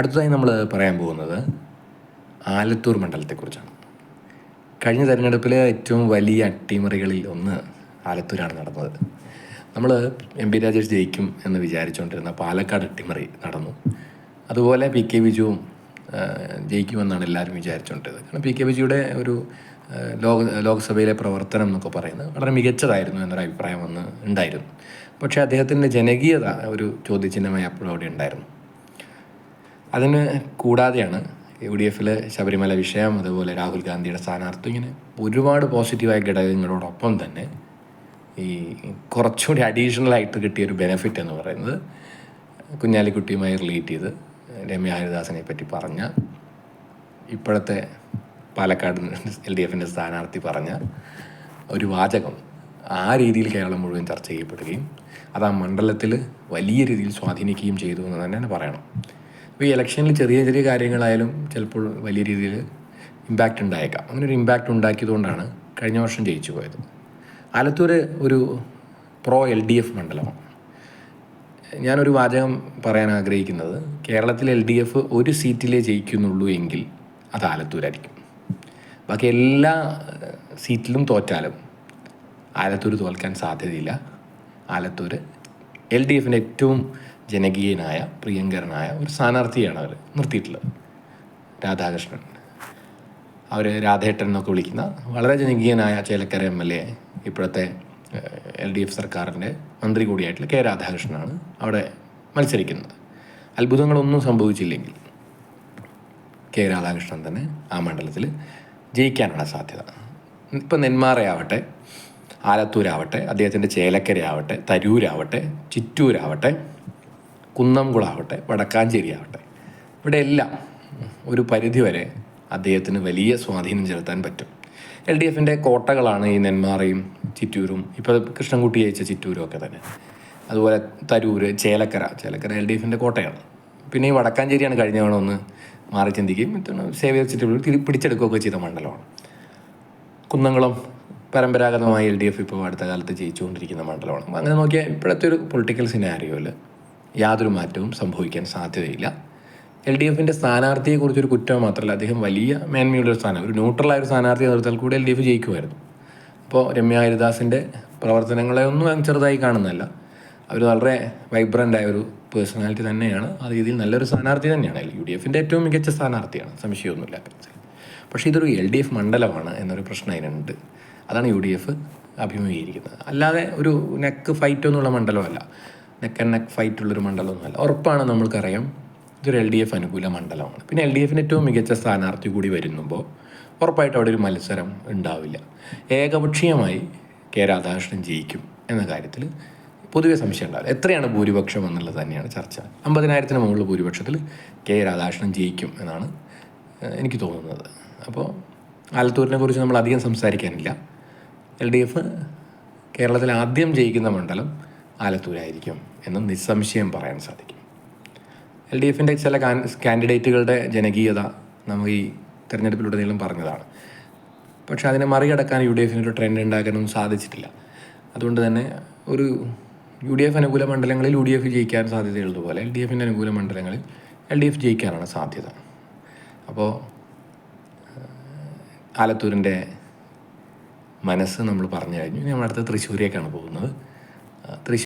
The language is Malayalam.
അടുത്തതായി നമ്മൾ പറയാൻ പോകുന്നത് ആലത്തൂർ മണ്ഡലത്തെക്കുറിച്ചാണ്. കഴിഞ്ഞ തെരഞ്ഞെടുപ്പിലെ ഏറ്റവും വലിയ അട്ടിമറികളിൽ ഒന്ന് ആലത്തൂരാണ് നടന്നത്. നമ്മൾ എം പി രാജേഷ് ജയിക്കും എന്ന് വിചാരിച്ചുകൊണ്ടിരുന്ന പാലക്കാട് അട്ടിമറി നടന്നു. അതുപോലെ പി കെ ബിജുവും ജയിക്കുമെന്നാണ് എല്ലാവരും വിചാരിച്ചുകൊണ്ടിരുന്നത് കാരണം പി കെ ബിജിയുടെ ഒരു ലോക ലോക്സഭയിലെ പ്രവർത്തനം എന്നൊക്കെ പറയുന്നത് വളരെ മികച്ചതായിരുന്നു എന്നൊരു അഭിപ്രായം വന്ന് ഉണ്ടായിരുന്നു. പക്ഷേ അദ്ദേഹത്തിന്റെ ജനകീയത ഒരു ചോദ്യചിഹ്നമായി അപ്പോഴും അവിടെ ഉണ്ടായിരുന്നു. അതിന് കൂടാതെയാണ് യു ഡി എഫിൽ ശബരിമല വിഷയം അതുപോലെ രാഹുൽ ഗാന്ധിയുടെ സ്ഥാനാർത്ഥി ഇങ്ങനെ ഒരുപാട് പോസിറ്റീവായ ഘടകങ്ങളോടൊപ്പം തന്നെ ഈ കുറച്ചുകൂടി അഡീഷണൽ ആയിട്ട് കിട്ടിയൊരു ബെനിഫിറ്റ് എന്ന് പറയുന്നത് കുഞ്ഞാലിക്കുട്ടിയുമായി റിലേറ്റ് ചെയ്ത് രമ്യ ഹരിദാസിനെ പറ്റി പറഞ്ഞ ഇപ്പോഴത്തെ പാലക്കാട് എൽ ഡി എഫിന്റെ സ്ഥാനാർത്ഥി പറഞ്ഞ ഒരു വാചകം ആ രീതിയിൽ കേരളം മുഴുവൻ ചർച്ച ചെയ്യപ്പെടുകയും അത് ആ മണ്ഡലത്തിൽ വലിയ രീതിയിൽ സ്വാധീനിക്കുകയും ചെയ്തു എന്ന് തന്നെയാണ് പറയണം. അപ്പോൾ ഈ ഇലക്ഷനിൽ ചെറിയ ചെറിയ കാര്യങ്ങളായാലും ചിലപ്പോൾ വലിയ രീതിയിൽ ഇമ്പാക്റ്റ് ഉണ്ടായേക്കാം. അങ്ങനെ ഒരു ഇമ്പാക്റ്റ് ഉണ്ടാക്കിയതുകൊണ്ടാണ് കഴിഞ്ഞ വർഷം ജയിച്ചു പോയത്. ആലത്തൂർ ഒരു പ്രോ എൽ ഡി എഫ് മണ്ഡലമാണ്. ഞാനൊരു വാചകം പറയാൻ ആഗ്രഹിക്കുന്നത്. കേരളത്തിൽ എൽ ഡി എഫ് ഒരു സീറ്റിലേ ജയിക്കുന്നുള്ളൂ എങ്കിൽ അത് ആലത്തൂരായിരിക്കും. ബാക്കി എല്ലാ സീറ്റിലും തോറ്റാലും ആലത്തൂർ തോൽക്കാൻ സാധ്യതയില്ല. ആലത്തൂർ എൽ ഡി എഫിന്റെ ഏറ്റവും ജനകീയനായ പ്രിയങ്കരനായ ഒരു സ്ഥാനാർത്ഥിയാണ് അവർ നിർത്തിയിട്ടുള്ളത്. രാധാകൃഷ്ണൻ. അവർ രാധേട്ടൻ എന്നൊക്കെ വിളിക്കുന്ന വളരെ ജനകീയനായ ചേലക്കര എം എൽ എ ഇപ്പോഴത്തെ എൽ ഡി എഫ് സർക്കാരിന്റെ മന്ത്രി കൂടിയായിട്ടുള്ള കെ രാധാകൃഷ്ണനാണ് അവിടെ മത്സരിക്കുന്നത്. അത്ഭുതങ്ങളൊന്നും സംഭവിച്ചില്ലെങ്കിൽ കെ രാധാകൃഷ്ണൻ തന്നെ ആ മണ്ഡലത്തിൽ ജയിക്കാനാണ് സാധ്യത. ഇപ്പം നെന്മാറയാവട്ടെ ആലത്തൂരാവട്ടെ അദ്ദേഹത്തിന്റെ ചേലക്കരയാവട്ടെ തരൂരാവട്ടെ ചിറ്റൂരാവട്ടെ കുന്നംകുളാവട്ടെ വടക്കാഞ്ചേരി ആവട്ടെ ഇവിടെ എല്ലാം ഒരു പരിധിവരെ അദ്ദേഹത്തിന് വലിയ സ്വാധീനം ചെലുത്താൻ പറ്റും. എൽ ഡി എഫിന്റെ കോട്ടകളാണ് ഈ നെന്മാറയും ചിറ്റൂരും ഇപ്പോൾ കൃഷ്ണൻകുട്ടി ജയിച്ച ചിറ്റൂരും ഒക്കെ തന്നെ. അതുപോലെ തരൂർ ചേലക്കര ചേലക്കര എൽ ഡി എഫിന്റെ കോട്ടയാണ്. പിന്നെ ഈ വടക്കാഞ്ചേരിയാണ് കഴിഞ്ഞ തവണ ഒന്ന് മാറി ചിന്തിക്കുകയും മറ്റൊന്ന് സേവ ചിറ്റൂർ പിടിച്ചെടുക്കുകയൊക്കെ ചെയ്ത മണ്ഡലമാണ്. കുന്നംകുളം പരമ്പരാഗതമായി എൽ ഡി എഫ് ഇപ്പോൾ അടുത്ത കാലത്ത് ജയിച്ചുകൊണ്ടിരിക്കുന്ന മണ്ഡലമാണ്. അങ്ങനെ നോക്കിയാൽ ഇപ്പോഴത്തെ ഒരു പൊളിറ്റിക്കൽ സിനാരിയോയിൽ യാതൊരു മാറ്റവും സംഭവിക്കാൻ സാധ്യതയില്ല. എൽ ഡി എഫിന്റെ സ്ഥാനാർത്ഥിയെക്കുറിച്ചൊരു കുറ്റം മാത്രമല്ല അദ്ദേഹം വലിയ മേന്മയുള്ള ഒരു സ്ഥാനം ഒരു ന്യൂട്രലായ ഒരു സ്ഥാനാർത്ഥിയെ നിർത്താൽ കൂടി എൽ ഡി എഫ് ജയിക്കുമായിരുന്നു. അപ്പോൾ രമ്യ ഹരിദാസിന്റെ പ്രവർത്തനങ്ങളെ ഒന്നും ചെറുതായി കാണുന്നതല്ല. അവർ വളരെ വൈബ്രന്റായ ഒരു പേഴ്സണാലിറ്റി തന്നെയാണ്. ആ രീതിയിൽ നല്ലൊരു സ്ഥാനാർത്ഥി തന്നെയാണ്. യു ഡി എഫിന്റെ ഏറ്റവും മികച്ച സ്ഥാനാർത്ഥിയാണ്. സംശയമൊന്നുമില്ല പക്ഷേ ഇതൊരു എൽ ഡി എഫ് മണ്ഡലമാണ് എന്നൊരു പ്രശ്നം അതിനുണ്ട്. അതാണ് യു ഡി എഫ് അഭിമുഖീകരിക്കുന്നത്. അല്ലാതെ ഒരു നെക്ക് ഫൈറ്റ് ഒന്നുള്ള മണ്ഡലമല്ല. നെക്ക് ആൻഡ് നെക്ക് ഫൈറ്റ് ഉള്ളൊരു മണ്ഡലമൊന്നുമല്ല. ഉറപ്പാണ് നമ്മൾക്കറിയാം ഇതൊരു എൽ ഡി എഫ് അനുകൂല മണ്ഡലമാണ്. പിന്നെ എൽ ഡി എഫിന് ഏറ്റവും മികച്ച സ്ഥാനാർത്ഥി കൂടി വരുമ്പോൾ ഉറപ്പായിട്ട് അവിടെ ഒരു മത്സരം ഉണ്ടാവില്ല. ഏകപക്ഷീയമായി കെ രാധാകൃഷ്ണൻ ജയിക്കും എന്ന കാര്യത്തിൽ പൊതുവെ സംശയം ഉണ്ടാവില്ല. എത്രയാണ് ഭൂരിപക്ഷം എന്നുള്ളത് തന്നെയാണ് ചർച്ച. അമ്പതിനായിരത്തിന് മുകളിൽ ഭൂരിപക്ഷത്തിൽ കെ രാധാകൃഷ്ണൻ ജയിക്കും എന്നാണ് എനിക്ക് തോന്നുന്നത്. അപ്പോൾ ആലത്തൂരിനെ കുറിച്ച് നമ്മൾ അധികം സംസാരിക്കാനില്ല. എൽ ഡി എഫ് കേരളത്തിൽ ആദ്യം ജയിക്കുന്ന മണ്ഡലം ആലത്തൂരായിരിക്കും എന്ന് നിസ്സംശയം പറയാൻ സാധിക്കും. എൽ ഡി എഫിന്റെ ചില കാൻഡിഡേറ്റുകളുടെ ജനകീയത നമുക്ക് ഈ തെരഞ്ഞെടുപ്പിലുടനീളം പറഞ്ഞതാണ്. പക്ഷേ അതിനെ മറികടക്കാൻ യു ഡി എഫിന് ഒരു ട്രെൻഡ് ഉണ്ടാക്കാനൊന്നും സാധിച്ചിട്ടില്ല. അതുകൊണ്ട് തന്നെ ഒരു യു ഡി എഫ് അനുകൂല മണ്ഡലങ്ങളിൽ യു ഡി എഫ് ജയിക്കാൻ സാധ്യതയുള്ളതുപോലെ എൽ ഡി എഫിന്റെ അനുകൂല മണ്ഡലങ്ങളിൽ എൽ ഡി എഫ് ജയിക്കാനാണ് സാധ്യത. അപ്പോൾ ആലത്തൂരിന്റെ മനസ്സ് നമ്മൾ പറഞ്ഞു കഴിഞ്ഞു. നമ്മൾ അടുത്ത തൃശ്ശൂരേക്കാണ് പോകുന്നത്. തൃശ്ശൂർ